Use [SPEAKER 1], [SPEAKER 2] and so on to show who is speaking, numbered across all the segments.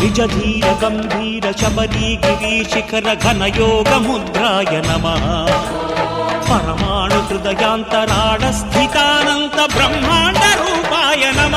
[SPEAKER 1] నిజ ధీర గంభీర శబరీ గిరి శిఖర ఘన యోగ ముద్రాయ నమ పరమాణు హృదయాంతరాడ స్థితానంత బ్రహ్మాండ రూపాయ నమ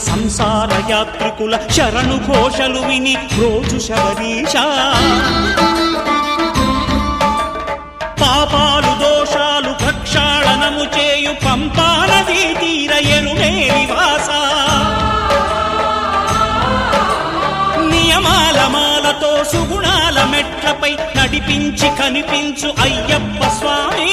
[SPEAKER 1] సంసార యాత్రికుల శరణు ఘోషలు విని రోజు శబరీష. పాపాలు దోషాలు ప్రక్షాళనము చేయు పంపానదీ తీరయనుమే నివాస. నియమాల మాలతో సుగుణాల మెట్లపై నడిపించి కనిపించు అయ్యప్ప స్వామి.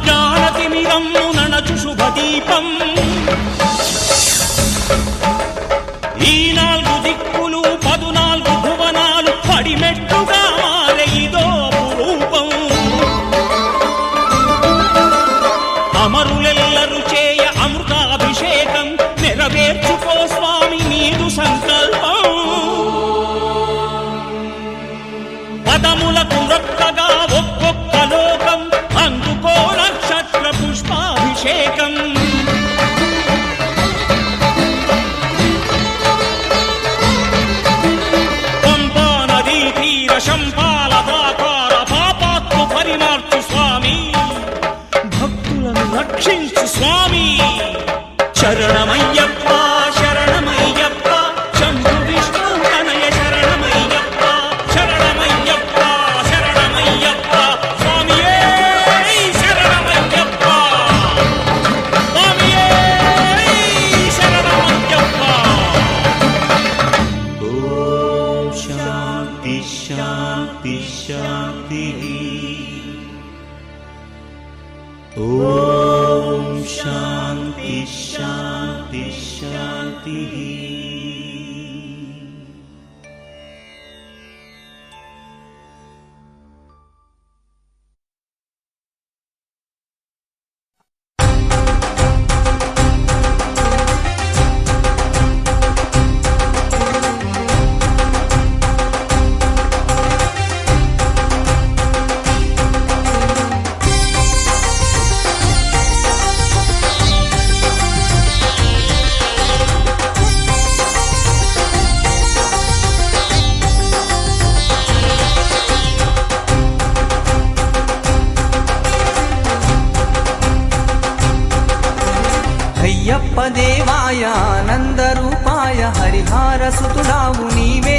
[SPEAKER 1] అజ్ఞానతిమిరమ్ము నణచు శుభదీపం. ఈ నాలుగు దిక్కులు పదునాలుగు భువనాలు పడిమెట్టుగా రక్షించు స్వామి.
[SPEAKER 2] చరణమయ్య హరిహార నీవే.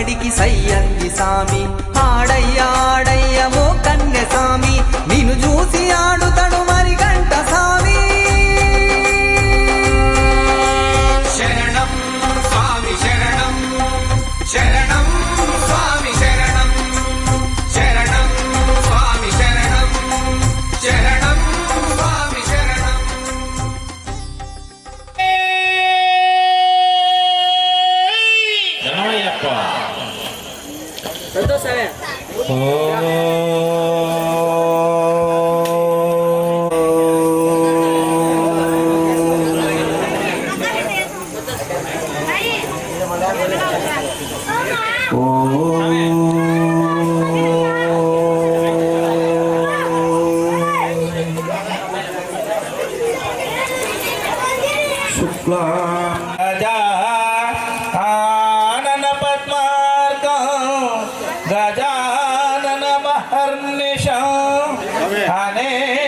[SPEAKER 2] కాలి సవ్వడికి సయ్యంది సామి. ఆడయ్య ఆడయ్య ఓ కన్య సామి.
[SPEAKER 3] हर निशा
[SPEAKER 4] हने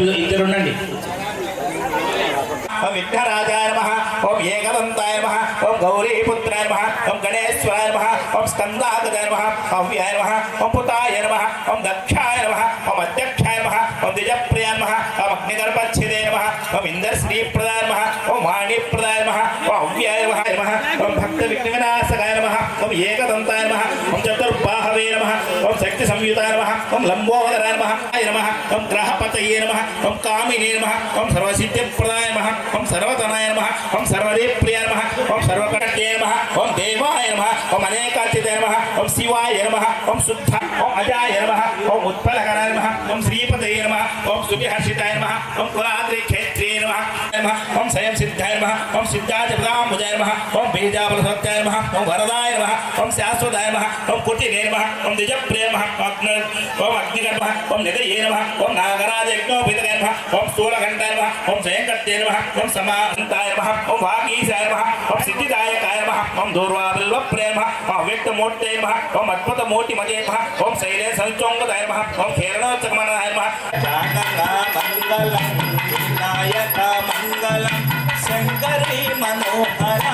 [SPEAKER 3] ఇద్దరు ఇద్దరు ఉండండి
[SPEAKER 4] ఓం విఘ్నరాజాయ నమ ఓం ఏకదంతాయ నమ ఓం గౌరీపుత్రాయ నమ ఓం గణేశ్వరాయ నమ ఓం స్కందాగదాయ నమ ఓం వ్యాయ నమ ఓం పుతాయ నమ ఓం దక్షాయ నమ ఓం అధ్యక్షాయ నమ ఓం ద్విజప్రియాయ నమ ఓం అగ్నిగర్భచ్ఛిదే నమ ఓం ఇంద్రశ్రీప్రదాయ నమ ఓం వాణిప్రదాయ నమ ఓం అవ్యాయ నమ ఓం భక్త విఘ్న వినాశకాయ నమ ఓం ఏకదంత నమ ఓం చతుర్బాహవే నమ ఓం శక్తి సంయుతాయ నమ ఓం లంబోదరాయ నమ నమ ఓం గ్రహపతయే నమ ఓం కామినే నమ ఓం సర్వసిద్ధిప్రదాయ నమ ఓం సర్వతనాయ నమ ఓం సర్వదేప్రియ నమ ఓం సర్వకటే నమ ఓం దేవాయ నమ ఓం అనేకాచిత నమ ఓం శివాయ నమ ఓం శుద్ధ ఓం అజాయ నమ ఓం ఉత్పలకరాయ నమ ఓం శ్రీపతయే నమ ఓం సువిహర్షితాయ నమ ఓం కులాద్రి క్షేత్రే నమ నమః ఓం స్వయం సిద్ధాయ నమ ఓం సిద్ధాచపదాంబుజాయ నమ ಬೀಜಾಬಲ ಸತ್ಯಾಯ ನಮಃ ಓಂ ವರದಾಯ ನಮಃ ಓಂ ಶಾಶ್ವತಾಯ ನಮಃ ಓಂ ಕುಟಿಗೆ ನಮಃ ಓಂ ನಿಜಪ್ರಿಯ ನಮಃ ಓಂ ಅಗ್ನಿಗರ್ ನಮಃ ಓಂ ನಿಧಯೇ ನಮಃ ಓಂ ನಾಗರಾಜ ಯಜ್ಞೋಪಿತಗೆ ನಮಃ ಓಂ ಸ್ಥೂಲಘಂಟಾಯ ನಮಃ ಓಂ ಜಯಂಕಟ್ಟೆ ನಮಃ ಓಂ ಸಮಾಂತಾಯ ನಮಃ ಓಂ ವಾಗೀಶಾಯ ನಮಃ ಓಂ ಸಿದ್ಧಿದಾಯಕಾಯ ನಮಃ ಓಂ ದೂರ್ವಾಬಿಲ್ವ ಪ್ರೇಮ ಓಂ ವ್ಯಕ್ತಮೂರ್ತೆ ನಮಃ ಓಂ ಅದ್ಭುತಮೂರ್ತಿಮತೆ ನಮಃ ಓಂ ಶೈಲೇ ಸಂಚೋಂಗದಾಯ ನಮಃ ಓಂ ಕೇರಣೋಚ್ಚಮನಾಯ ನಮಃ ಮಂಗಲ ಮಂಗಲ ಶಂಕರಿ ಮನೋಹರ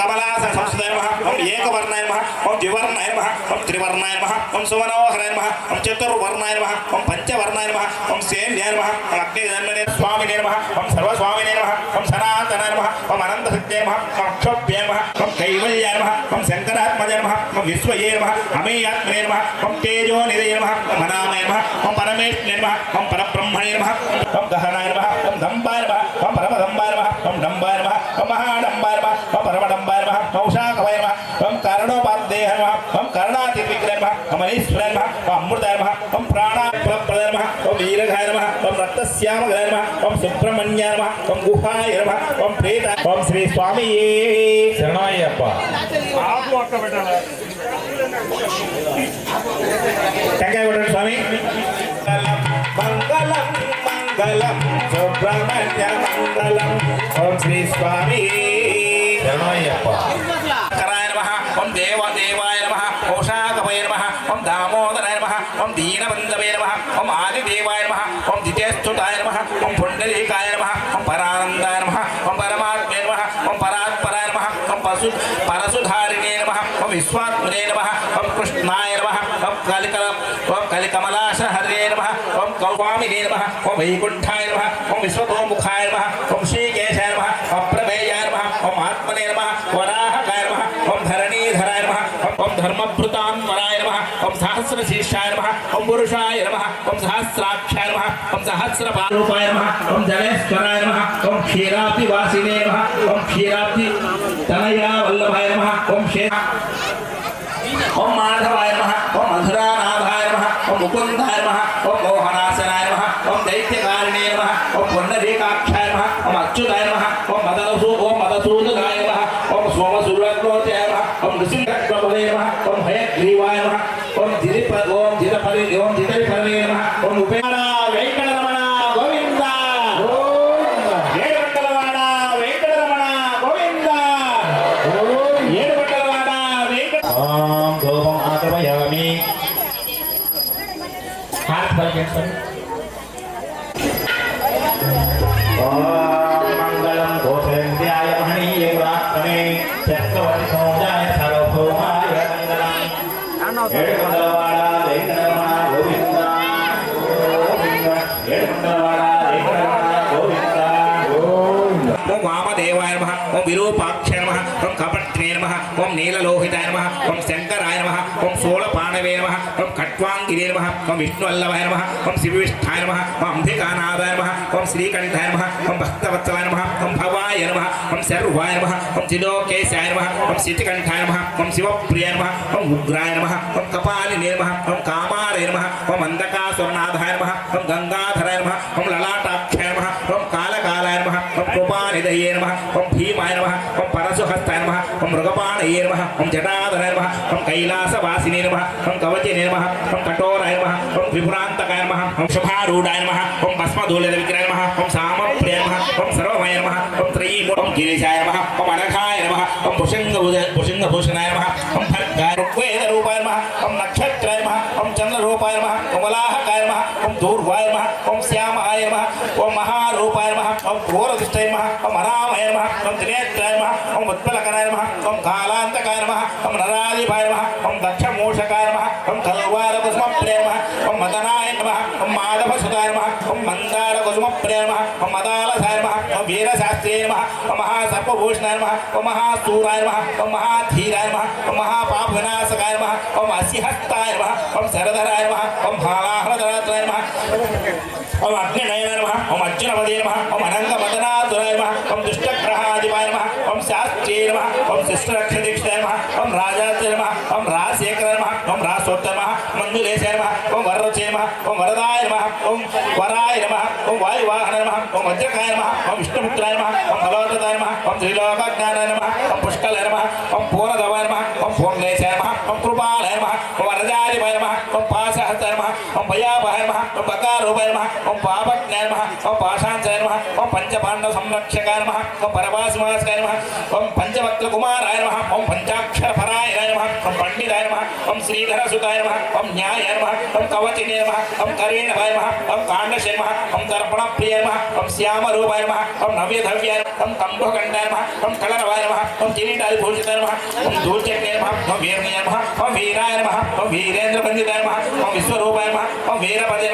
[SPEAKER 4] కమలాసన సంస్థాయ నమః ఓం ఏకవర్ణాయ నమః ఓం ద్వివర్ణాయ నమః ఓం త్రివర్ణాయ నమః ఓం సుమనోహరాయ నమః ఓం చతుర్వర్ణాయ నమః ఓం పంచవర్ణాయ నమః ఓం సేన్యాయ నమః ఓం అగ్నిధన్మనే స్వామినే నమః ఓం సర్వస్వామినే నమః ఓం సనాతనాయ నమః ఓం అనంతసత్యాయ నమః ఓం అక్షోభ్యాయ నమః ఓం కైవల్యాయ నమః ఓం శంకరాత్మజాయ నమః ఓం విశ్వయే నమః అమేయాత్మనే నమః ఓం తేజో నిదయ నమః ఓం అనామయ నమః ఓం పరమేశ్వరే నమః ఓం పరబ్రహ్మణే నమః ఓం గహనాయ నమః ఓం దంబాయ నమః ఓం పరమదంబాయ నమః ఓం డంబాయ నమః ఓం మహాడంబాయ నమః ఓం పరమడంబాయ నమః ఓం శాఖవాయ నమః ఓం కరణోపాదేయ నమః ఓం కరుణాతివిగ్రహ నమః ఓం మనీశ్వరాయ నమః ఓం అమృతాయ నమః ఓం ప్రాణప్రదాయ నమః ఓం వీరఘాయ నమః ఓం రక్తశ్యామగాయ నమః ఓం సుబ్రహ్మణ్యాయ నమః ఓం గుహాయ నమః ఓం ప్రేత ఓం శ్రీ స్వామి
[SPEAKER 3] శరణమయ్యప్ప
[SPEAKER 4] టెంకాయ కొట్టండి స్వామి మంగళం మంగళం సుబ్రహ్మణ్య మంగళం ఓం శ్రీ స్వామి
[SPEAKER 3] శరణమయ్యప్ప
[SPEAKER 4] కరాయ నమః ఓం దేవ దేవాయ నమః ఓం శాకవయ నమః ఓం దామోదరాయ నమః ఓం దీనబంధవే నమః ఓం ఆదిదేవాయ నమః ఓం దితేస్తుతాయ నమః ఓం పుండరీకాయ నమః ఓం పరానందాయ నమః ఓం పరమాత్మే నమః ఓం పరాత్పరాయ నమః ఓం పశు పరశుధారిణే నమః ఓం విశ్వాత్మనే నమః ఓం కృష్ణాయ నమః ఓం కలికల ఓం కలికమలాశహరే నమః ఓం కౌస్వామినే నమః ఓం వైకుంఠాయ నమః ఓం విశ్వతోముఖాయ నమః ఓం धर्मभृतान् नम नमः ओम नम ओं ओम पुरुषाय नमः ओम सहस्राक्षाय नमः ओम सहस्रपारूपाय नमः ओम जलेश्वराय नम ओं क्षीराब्धि नम ओं ओम क्षीराब्धि तनया वल्लभाय नमः ओम क्षेत्र ओं माधवाय नम ओं मधुरानाथाय नमः ओम मुकुंदाय Oh. ఓం విష్ణువల్లభాయ నమ ఓం శివవిష్ఠాయ నమ ఓం అంబికానాథాయ నమ ఓం శ్రీకంఠాయ నమ ఓం భక్తవత్సలాయ నమ ఓం భవాయ నమ ఓం సర్వాయ నమ ఓం త్రిలోకేశాయ నమ ఓం శితికంఠాయ నమ ఓం శివప్రియ నమ ఓం ఉగ్రాయ నమ ఓం కపాలినే నమ ఓం కామారయ నమ ఓం అంధకాసురనాథాయ నమ ఓం గంగా ईशानाय नमः ॐ जटाधराय नमः ॐ कैलासवासिने नमः हम कवचिने नमः ॐ कठोराय नमः हम विभ्रान्तकाय नमः ॐ शुभारूढाय नमः ॐ भस्मधूलित विग्रहाय नमः ॐ सामप्रिय नमः ॐ सर्वमय नमः ॐ त्रयीमूर् ॐ हम नमः ॐ अनघाय नमः ॐ हम भुषङ्गभूषणाय नमः ॐ फट्काय वेदरूपाय नमः ॐ नक्षत्राय नमः ॐ चन्द्ररूपाय नमः ॐ वलाह ओम दूर्वाय नमः ओम श्यामाय नमः ओम महारूपाय नमः ओम घोरदृष्टाय नमः ओम हरामाय नमः ओम त्रिनेत्राय नमः ओम उत्पलकराय नमः ओम कालांतकाय नमः ओम नराधिपाय नमः ओम दक्षमूषकाय नमः ओम खलवार नमः ओम मदनाय नमः। ओम माधव सुधाय नमः। ओम मंदार कुसुम प्रिय मदाल साय वीर शास्त्रीय नमः। ओम महासर्पभूषणाय महासूराय नमः। महाधीराय नमः। महापाप विनाशकाय नमः। ओम असिहस्ताय नमः। ओम सरधराय नमः। ओम भालाहरधराय नमः। ओम अग्निनयनाय नमः। ओम अर्जुनपदे नमः। ओम अनंगमदनातुराय नमः। ओम दुष्टग्रहादिवाय नमः। ओम शास्त्रीय नमः। ओम शिष्टरक्ष दीक्षिताय ओम राजात्य नमः। ओम राजशेखर नमः। ओम राजसोत्तर नमः। मंजुलेशाय नमः ओम ఓం వరదాయ నమ ఓం వరాయ నమ ఓం వాయువాహన నమ ఓం వజ్రకాయ నమ ఓం విష్ణుమిత్రాయ నమ ఓం బలవతాయ నమ ఓం త్రిలోకజ్ఞానాయ నమ ఓం పుష్కలాయ నమ ఓం పూర్ణదవాయ నమ ఓం పూర్ణేశాయ నమ ఓం కృపాలయ నమ ఓం ओम बकारूपाय ओम पापज्ञाय ओम पाषाणचाय ओम पंचपांडव संरक्षकाय ओम परमासमासकाय ओम पंचवक्र नम ओम पंचाक्षर फराय नमः ओम पंडिताय नम ओम श्रीधर सुताय नम ओम न्याय नम ओम कवचिने नम ओम करेण भाय नम ओम कांडशे नम ओम दर्पण प्रिय नम ओम श्याम रूपाय नम ओम नव्य द्रव्याय नमः ओम कंभकंडाय नम ओम कलरवाय नम ओम किरीटादि भूषिताय नमः ओम धूर्चक्रे नम ओम वीरमय नमः
[SPEAKER 3] ओम
[SPEAKER 4] वीराय नम ओम वीरेन्द्र पंडिताय नम ओम विश्वरूपाय नम
[SPEAKER 3] ओम
[SPEAKER 1] वीरपदे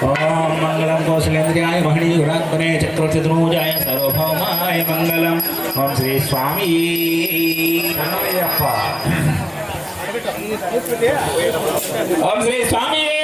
[SPEAKER 1] ॐ मङ्गलं कौशलेन्द्रियाय महणीयुरात्मने चतुर्थद्रूजाय सर्वभौमाय मङ्गलम्। ओम श्री
[SPEAKER 3] स्वामी।
[SPEAKER 1] अप्पा। श्री स्वामी।